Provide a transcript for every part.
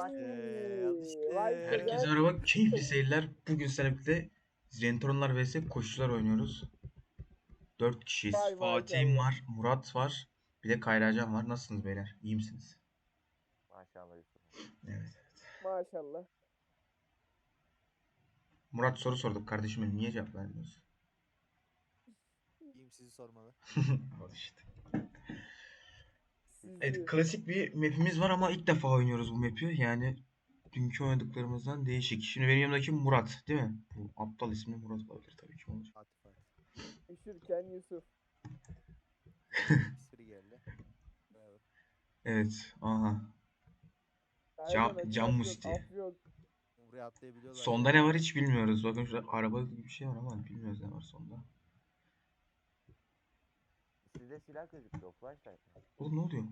Vay. Ee, al işte. Vay Herkese merhaba, keyifli seyirler. Bugün seninle birlikte Zentronlar vs koşucular oynuyoruz. 4 kişiyiz. Vay vay Fatih'im var, Murat var, bir de Kayracan var. Nasılsınız beyler? İyi misiniz? Maşallah Yusuf. Evet. Maşallah. Murat soru sorduk kardeşim benim. Niye cevap vermiyorsun? İyiyim sizi sormalı. Al işte. Evet, klasik bir map'imiz var ama ilk defa oynuyoruz bu map'i. Yani dünkü oynadıklarımızdan değişik. Şimdi benim yanımdaki Murat, değil mi? Bu aptal ismi Murat olabilir tabii ki olacak. Üşürken Yusuf. Evet, aha. Cam- cam musti. Sonda ne var hiç bilmiyoruz. Bakın şurada araba gibi bir şey var ama bilmiyoruz ne var sonda. Sizde silah gözüküyor. Flashlight? Oğlum ne oluyor?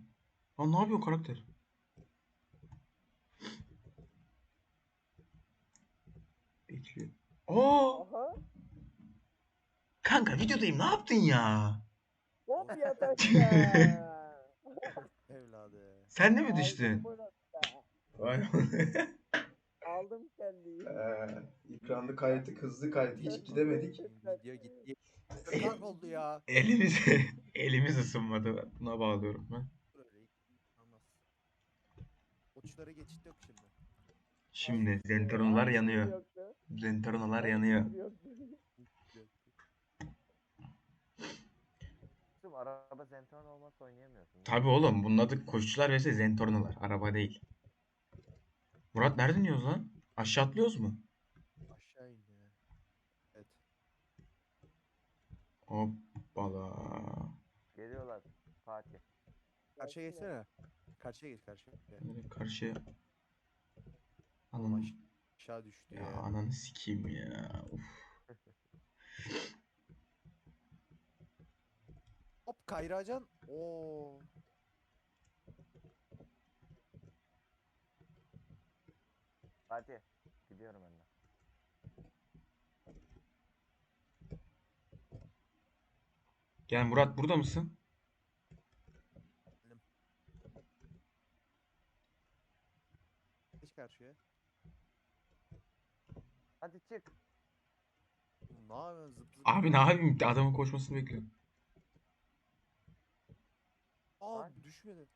Lan ne yapıyor karakter? Bekliyor. Aa! Aha. Kanka videodayım ne yaptın ya? Hop yatak ya. Evladı. Sen de mi düştün? Vay. Aldım kendiyi. Ekranda kaydettik hızlı kaydet hiç gidemedik. Video gitti. Kalk oldu ya. Elimiz elimiz ısınmadı. Buna bağlıyorum ben. Uçlara geçit yok şimdi. Şimdi zentronolar yanıyor. Yoktu. Zentronolar yanıyor. Araba Zentron olmazsa oynayamıyorsun. Tabi oğlum bunun adı koşucular vs zentornolar. Araba değil. Murat nereden iniyoruz lan? Aşağı atlıyoruz mu? Aşağı indi ya. Evet. Hoppala. Geliyorlar Fatih. Karşıya geçsene. Karşıya geç karşıya. Böyle Karşıya. Aş- aşağı düştü ya ya. ananı sikeyim ya. Uf. Hop kayracan. Oo. Fatih. Gidiyorum ben de. Gel Murat burada mısın? Geç karşıya. Hadi çık. Ne yapıyorsun zıp zıp. Abi ne yapayım? Adamın koşmasını bekliyorum. Aa düşmedi.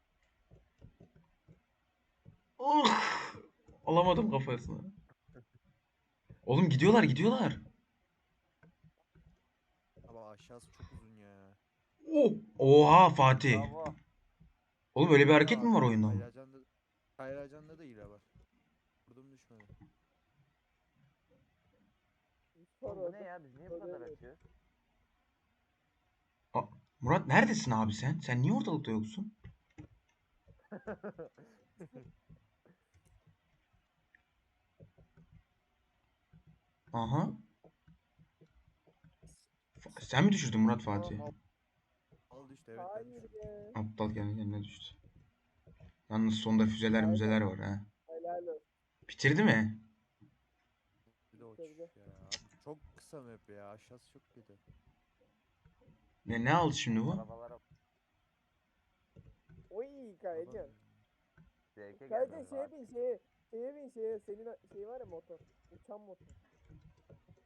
Oh! Alamadım kafasını. Oğlum gidiyorlar gidiyorlar. Ama aşağısı çok uzun. Oh! Oha Fatih. Bravo. Oğlum öyle bir hareket mi var oyunda? Kayracan'da, Kayracan'da da hile var. Vurdum düşmedi. Bu ne ya? Biz niye bu kadar açıyoruz? Murat neredesin abi sen? Sen niye ortalıkta yoksun? Aha. Sen mi düşürdün Murat Fatih? Düştü evet ben Hayır düştüm. be. Aptal kendi kendine düştü. Yalnız sonda füzeler müzeler var ha. Helal olsun. Bitirdi mi? Bir de Tabii. ya. Abi çok kısa map ya. Aşağısı çok kötü. Ne, ne aldı şimdi bu? Arabalara Oy Kayacan. zevke Kayacan gelmez şeye bin şeye. Şeye bin şeye. Senin şey var ya motor. Uçan motor.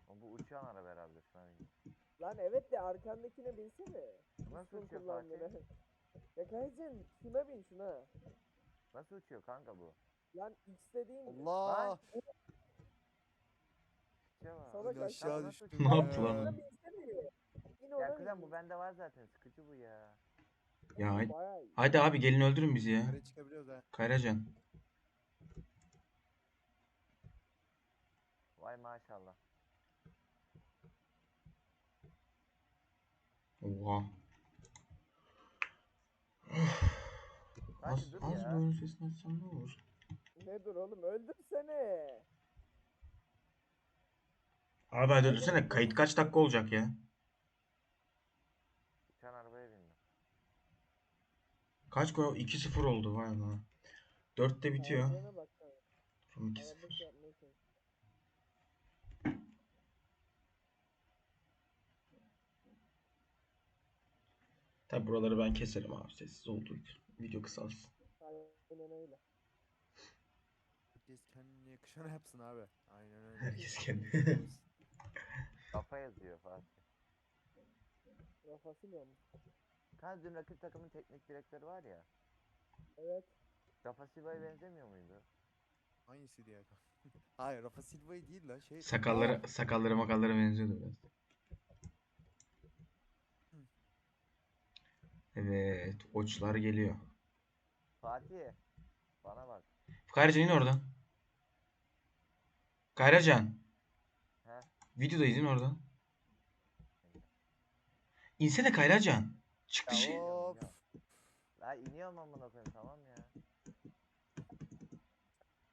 Oğlum Bu uçan araba herhalde şu an. Lan evet de arkandakine binsene. Nasıl uçuyor. Fatih? Ya Kayacan şuna bin şuna. Nasıl uçuyor kanka bu? Lan X dediğin Allah! Sana Yine kaç- aşağı düştüm? Ne ya. yaptı lan? Ya kuzen bu bende var zaten. Sıkıcı bu ya. Ya hadi, Bayağı iyi. hadi abi gelin öldürün bizi ya. Yukarı çıkabiliyoruz ha. Kayracan. Vay maşallah. Oha. Az, az ya. bir oyun sesini açsam ne olur? Ne dur oğlum öldürsene. Abi hadi öldürsene. Kayıt kaç dakika olacak ya? Uçan arabaya bindim. Kaç gol? 2-0 oldu vay be. 4'te bitiyor. From Araba 2-0. Tabi buraları ben keserim abi sessiz olduğu için. Video kısalsın. Aynen öyle. Herkes kendine yakışanı yapsın abi. Aynen öyle. Herkes kendi. Kafa yazıyor Fatih. Rafa Silva mı? Kanka dün rakip takımın teknik direktörü var ya. Evet. Rafa Silva'ya benzemiyor muydu? Hangisiydi ya? Hayır Rafa Silva'yı değil lan şey. Sakalları, sakalları makalları benziyordu biraz. Evet, oçlar geliyor. Fatih. Bana bak. Kayracan in oradan. Kayracan. He? Videodayız in oradan. İnsene Kayracan. Çık Ya dışı. Hop. La iniyorum amına koyayım tamam ya.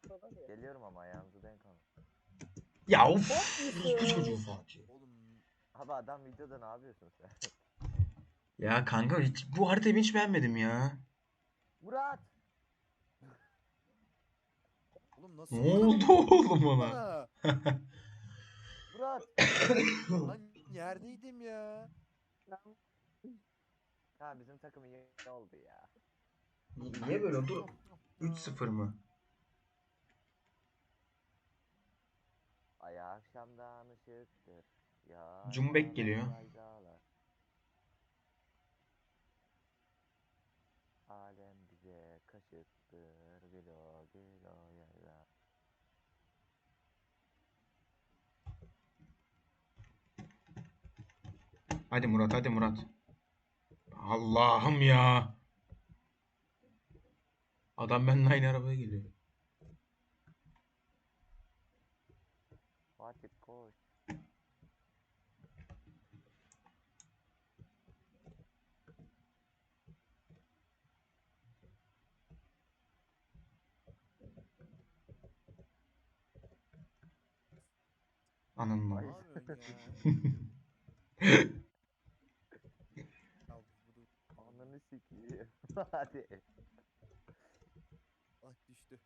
Ya. Geliyorum ama ayağınızı denk alın. Ya of. Bu çocuğu Fatih. Oğlum Abi adam videoda ne yapıyorsun sen? Ya kanka hiç, bu haritayı ben hiç beğenmedim ya. Murat! oğlum nasıl? Ne oldu oğlum ona? Bana? Murat! Lan yerdeydim ya. Ha bizim takım iyi oldu ya. Niye böyle oldu? 3-0 mı? Ay akşamdan ışıktır. Ya Cumbek geliyor. Alem Hadi Murat hadi Murat. Allah'ım ya. Adam benimle aynı arabaya geliyor. Fatih koş. Ananın Ne amı. yapıyorsun ya? Ya bu da- Sikeyim. Fatih. Ah düştü.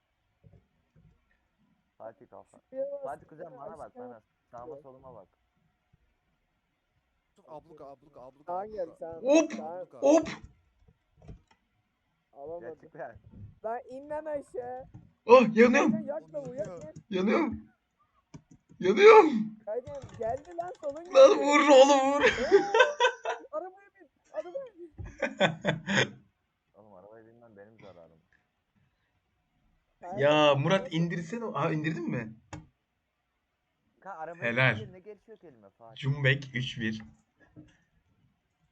Fatih kafa. Fatih kuzen bana bak bana. Sağıma soluma bak. Abluka abluka abluka. Gel abluka. sağ. Hop! Abluka. Hop! Alamadım. Gerçekten. Lan in lan aşağı. Oh yanıyorum. Yakla bu yak yak. Yanıyorum. Yanıyorum. Kaycan geldi lan solun geldi. Lan vur oğlum vur. Oo, Arabaya bin. Arabaya bin. Oğlum arabaya binmem benim zararım. ya Murat indirsene. Aa indirdin mi? Ka arabaya Helal. ne geçiyor kelime Fatih? Cumbek 3-1.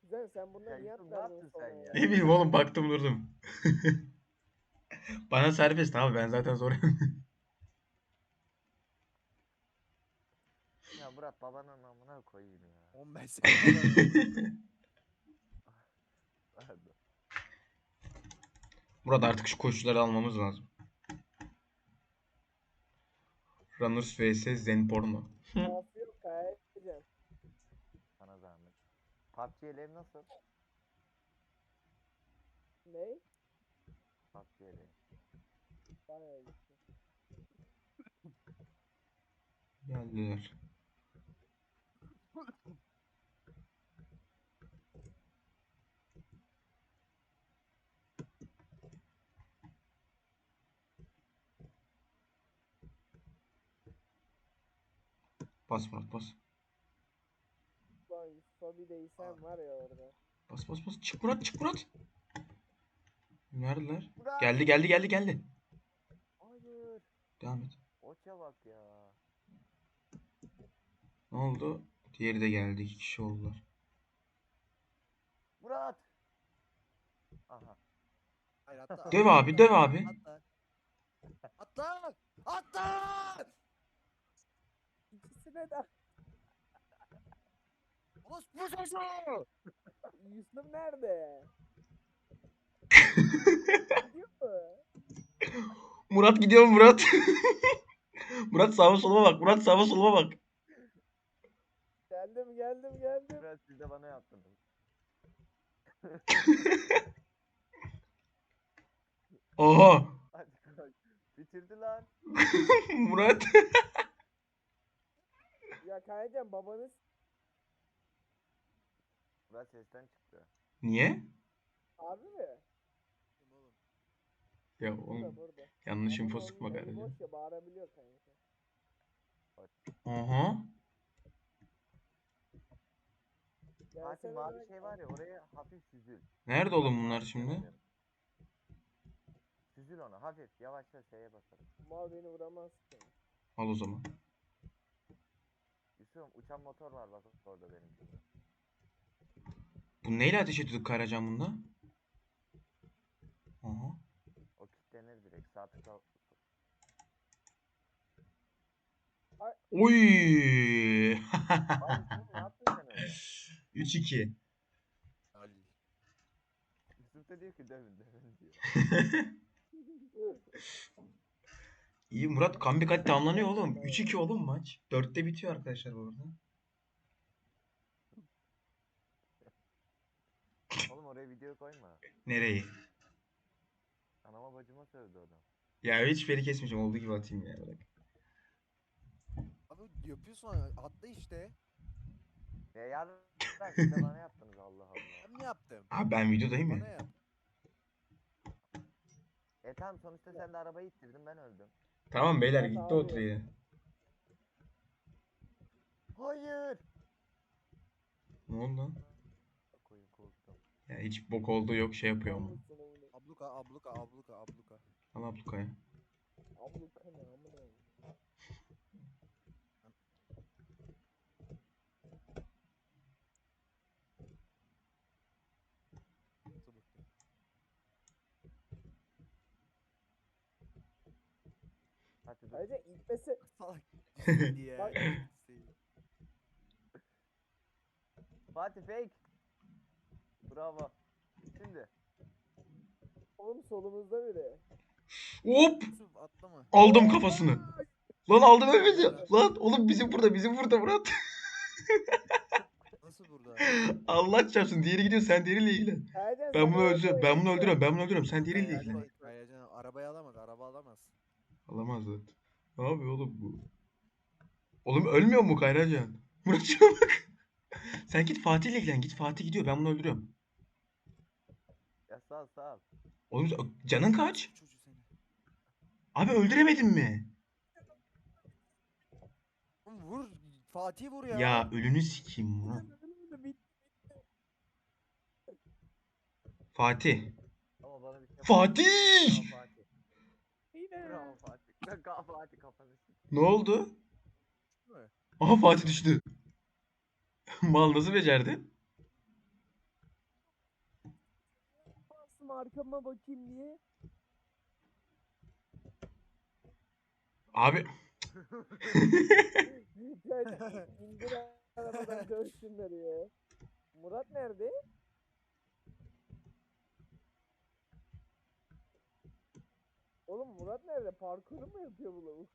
Güzel sen bunları Ya niye Yusuf, ne yaptın sen ya? Ne bileyim oğlum baktım durdum. Bana serbest abi ben zaten zor. Ya Murat babanın amına koyayım ya. 15 saniye. Pardon. Murat artık şu koşuları almamız lazım. Runners vs Zenporno. Yok Kaycan. Sana zahmet. PUBG elev nasıl? Ne? PUBG elev. Bayağı iyi. Geldiler. Bas Murat bas. Lan Yusuf'a bir değsen var ya orada. Bas bas bas. Çık Murat çık Murat. Neredeler? Murat! Geldi geldi geldi geldi. Hayır. Devam et. Oça bak ya. Ne oldu? Diğeri de geldi. İki kişi oldular. Murat! Aha. Hayır atla. Döv atla, abi, döv abi. Atla. Atla. Atla. İkisine de Orospu çocuğu. Yusuf nerede? Gidiyor mu? Murat gidiyor Murat. Murat sağa soluma bak. Murat sağa soluma bak. Geldim geldim geldim. Murat siz de bana yaptınız. Oha. Hadi koş. Bitirdi lan. Murat. Ya Kaycan babanız Murat sesten çıktı. Niye? abi mi? Oğlum. Ya Burada oğlum burada. yanlış Ama info onun sıkma evi kardeşim. Boş ya bağırabiliyor kanka. Aha. Fatih Gelsene mavi lan. şey var ya oraya hafif süzül. Nerede oğlum bunlar şimdi? Süzül onu hafif yavaşça şeye basalım. Mal beni vuramaz ki. Al o zaman. Yusuf'um uçan motor var bak orada benim. Bu neyle ateş ediyorduk Karacan bunda? Aha. O kilitlenir direkt sağ tıkla. Oy! Ay ne yaptın sen öyle? 3-2. Ali. Yusuf da diyor ki dövün dövün diyor. İyi Murat comeback hadi tamamlanıyor oğlum. 3-2 oğlum maç. 4'te bitiyor arkadaşlar bu arada. Oğlum oraya video koyma. Nereyi? Anama bacıma sövdü adam. Ya hiç beni kesmeyeceğim. Olduğu gibi atayım ya. Bırak. Abi yapıyorsun atla işte. Ya siz de bana yaptınız Allah Allah. Ben mi yaptım? Abi ben videodayım Bana ya. yap. E tamam sonuçta sen de arabayı ittirdin ben öldüm. Tamam beyler Evet gitti abi. o tire. Hayır. Ne oldu lan? Koyun korktum. Ya hiç bok olduğu yok şey yapıyor ama. Abluka Abluka abluka abluka abluka. Al ablukaya. Abluka ne amına koyayım. Nasıl bıktım? Hadi dur. Ayrıca itmesi Salak. Bak-. Fatih fake. Bravo. Şimdi. oğlum solumuzda biri. Hop! Yusuf atlama. Aldım kafasını. Lan aldım evet ya. Lan oğlum bizim burada bizim burada Murat. Nasıl burada? Allah çarpsın diğeri gidiyor sen diğeriyle ilgilen. Ben bunu öldürüyorum. Ben bunu öldürüyorum. Ben bunu öldürüyorum. Sen diğeriyle ilgilen. Kayacan arabayı alamaz. Araba alamaz. Alamaz zaten. Ne yapıyor oğlum bu? Oğlum ölmüyor mu Kayracan? Murat'cığım bak. Sen git Fatih'le ilgilen. Git Fatih gidiyor. Ben bunu öldürüyorum. Ya sağ ol sağ ol. Oğlum canın kaç? Abi öldüremedin mi? Oğlum vur. Fatih vur ya. Ya ölünü sikeyim Murat. Fatih. Ama bana bir şey Fatih! Bravo Fatih. Ka- Fatih kafanı. Ne oldu? mi? Aha Fatih düştü. Mal nasıl becerdi? Bastım arkama bakayım diye. Abi Gel, İndir arabadan dövsünler ya. Murat nerede? Oğlum Murat nerede? Parkuru mu yapıyor bu lavuk?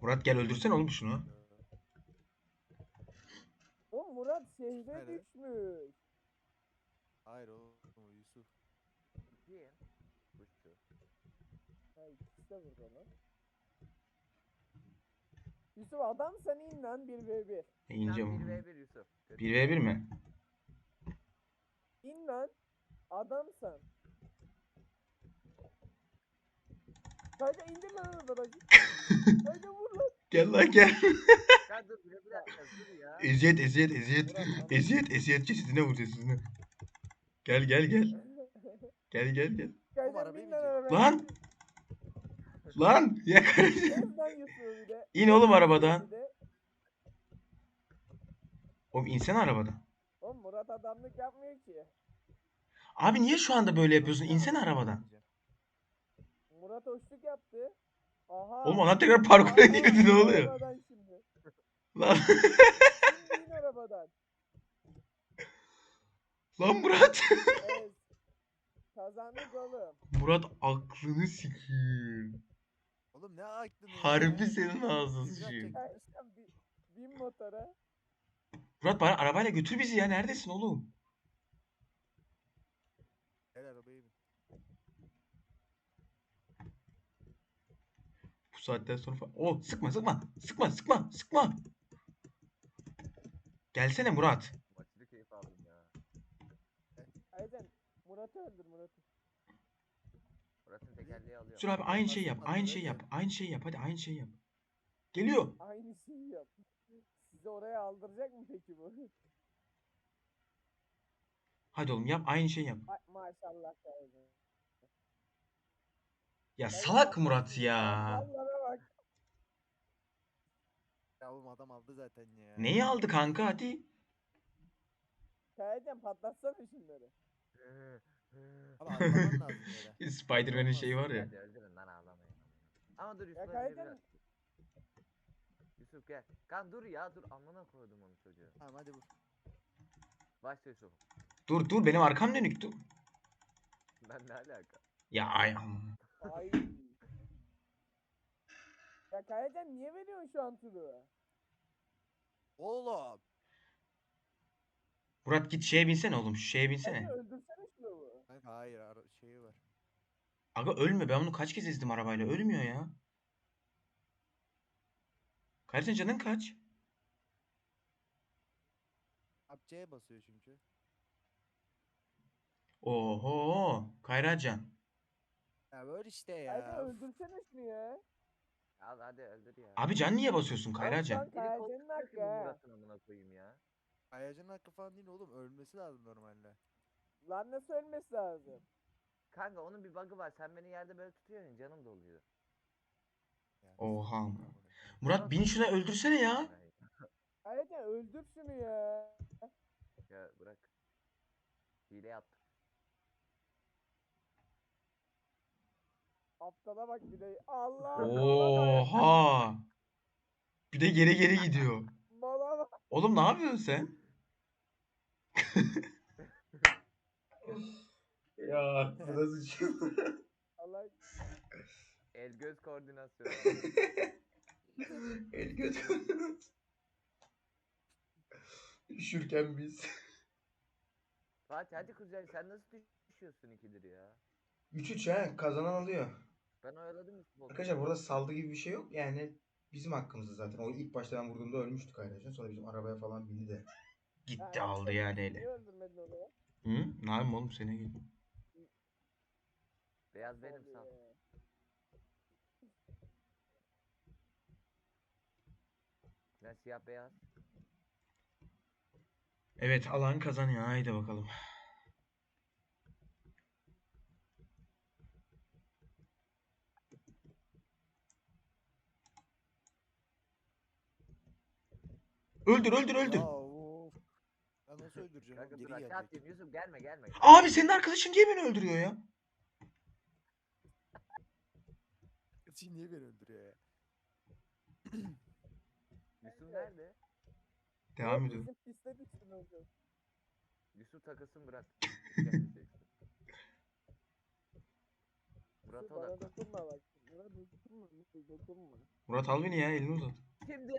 Murat gel öldürsene oğlum şunu. Oğlum Murat şehre Nerede? düşmüş. Hayır oğlum o Yusuf. Kim? Kuşçu. Ha ikisi de burada lan. Yusuf adam sen in lan 1v1. E, Sen ineceğim. 1v1 Yusuf. Kötü. 1v1 mi? İn lan. Adam sen. Kanka indir lan arabadan. Kanka vur lan. Gel lan gel. Ya dur bir dakika dur ya. eziyet eziyet eziyet. Eziyet eziyet cesedine vur cesedine. Gel gel gel. Gel gel gel. Kanka arabayı bin lan binecek. Lan! Lan bir de. İn oğlum arabadan. bir de. Oğlum insene arabadan. Oğlum Murat adamlık yapmıyor ki. Abi niye şu anda böyle yapıyorsun? İnsene arabadan. Murat hoşluk yaptı. Aha. Oğlum adam tekrar parkura girdi ne oluyor? Arabadan şimdi. Lan, Şimdi in arabadan. lan Murat. Ez. Kazandık oğlum. Murat aklını sikeyim. Oğlum ne aklını ya? Harbi senin ağzın bin, bin motora. Murat bana arabayla götür bizi ya. Neredesin oğlum? Gel arabaya bin. Bu saatten sonra falan. Oh sıkma sıkma. Sıkma sıkma sıkma. Gelsene Murat. Maçlı keyif aldım ya. Ayten Murat'ı öldür Murat'ı. Murat'ın tekerleği alıyor. Sür abi aynı şeyi yap. Aynı ki. yap. Aynı şeyi yap. Hadi aynı şeyi yap. Geliyor. Aynı şeyi yap. Sizi oraya aldıracak mı peki bu? Hadi oğlum yap. Aynı şeyi yap. Ay, maşallah Kayacım. Ya salak Murat ya. Ya oğlum adam aldı zaten ya. Neyi aldı kanka hadi. Kayacım patlatsana şunları. Lazım böyle. Spider-Man'in şeyi var ya. Hadi öldürün lan ağlamayın. Ama dur Ya Yusuf önce Kayacım biraz. Yusuf gel. Kan dur ya dur amına koydum onu çocuğu. Tamam hadi vur. Başla Yusuf. Dur dur benim arkam dönük dur. Ben ne alaka? Ya ay aman. Ay. ya Kayacım niye veriyorsun şu an turu? Oğlum. Murat git şeye binsene oğlum. Şu şeye binsene. Hadi öldürsene şunu hayır ara- şeyi var. Aga ölme. Ben bunu kaç kez ezdim arabayla. Ölmüyor ya. Kardeşin canın kaç? Abi C'ye basıyor çünkü. Oho. Kayracan. Böyle işte ya. öldürsene şunu ya. Al hadi öldür ya. Abi can niye basıyorsun Kayra Kayracan? Biri Kayacan'ın hakkı ha. Murat'ın amına koyayım ya. Ayacın hakkı falan değil oğlum. Ölmesi lazım normalde. Lan nasıl ölmesi lazım? Kanka onun bir bug'ı var. Sen beni yerde böyle tutuyorsun canım doluyor. Yani. Oha. Murat bin şuna öldürsene ya. Kayacım öldür şunu ya. Ya bırak. Hile yaptım. Aptala bak bir de. Allah. Oha. Bir de geri geri gidiyor. Mala bak. Oğlum ne yapıyorsun sen? ya bu nasıl şey? Allah. El göz koordinasyonu. El göz. Üşürken biz. Fatih hadi kuzen sen nasıl düşüyorsun ikidir ya? 3-3 ha kazanan alıyor. Ben oyaladım oldu. Arkadaşlar burada saldı gibi bir şey yok. Yani bizim hakkımızda zaten. O ilk başta ben vurduğumda ölmüştük ayrıca. Sonra bizim arabaya falan bindi de. Gitti Ha, aldı yani Niye ele. öldürmedin onu ya? Hı? Ne yapayım oğlum sene gel. Beyaz benim sağ. Hadi. Ben siyah beyaz. Evet alan kazanıyor. Haydi bakalım. Öldür öldür öldür. Of. Ya nasıl öldüreceğim? Kanka oğlum? dur Geri aşağı gelecek. atayım Yusuf gelme gelme. Abi senin arkadaşın niye beni öldürüyor ya? Şimdi niye beni öldürüyor ya? Yusuf nerede? Devam Yok, ediyor. Bizim piste düştün hocam. Yusuf. Geleceksin. Murat Yusuf, o da. Bana dokunma bak. Dokunma. Yusuf, Dokunma. Murat al beni ya elini uzat. Şimdi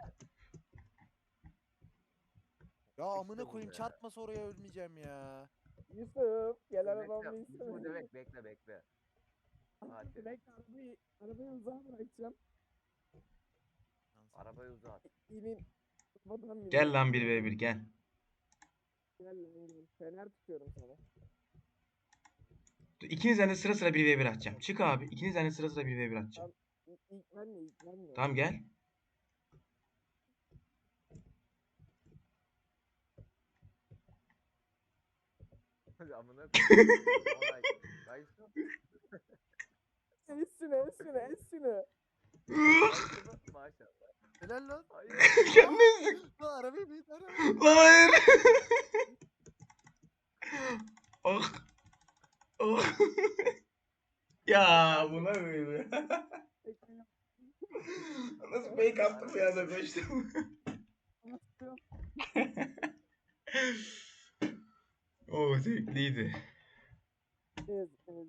Ya amına koyayım be. çarpmasa oraya ölmeyeceğim ya. Yusuf gel bekle. arabamı Yusuf bekle bekle bekle. Hadi. Bekle arabayı, arabayı uzağa bırakacağım. Arabayı uzat. İnin. Gel lan 1v1 gel. Gel lan gel. Fener tutuyorum sana. Dur, İkinizden de sıra sıra 1v1 atacağım. Çık abi. İkinizden de sıra sıra 1v1 atacağım. İlk, ilk ben de ilk ben de. Tamam gel. Amına. Üstüne üstüne üstüne. Maşallah. Helal lan. Kendini sık. Lan arabayı bin arabayı. Lan hayır. oh. Oh. ya bu ne böyle? Nasıl fake attım ya da koştum. O zevkliydi. Evet, evet.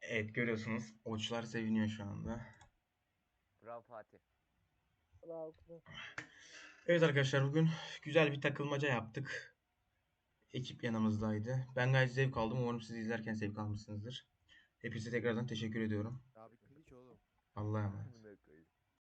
Evet görüyorsunuz oçlar seviniyor şu anda. Bravo Fatih. Bravo. Evet arkadaşlar bugün güzel bir takılmaca yaptık. Ekip yanımızdaydı. Ben gayet zevk aldım. Umarım siz izlerken zevk almışsınızdır. Hepinize tekrardan teşekkür ediyorum. Abi kılıç oğlum. Allah'a emanet.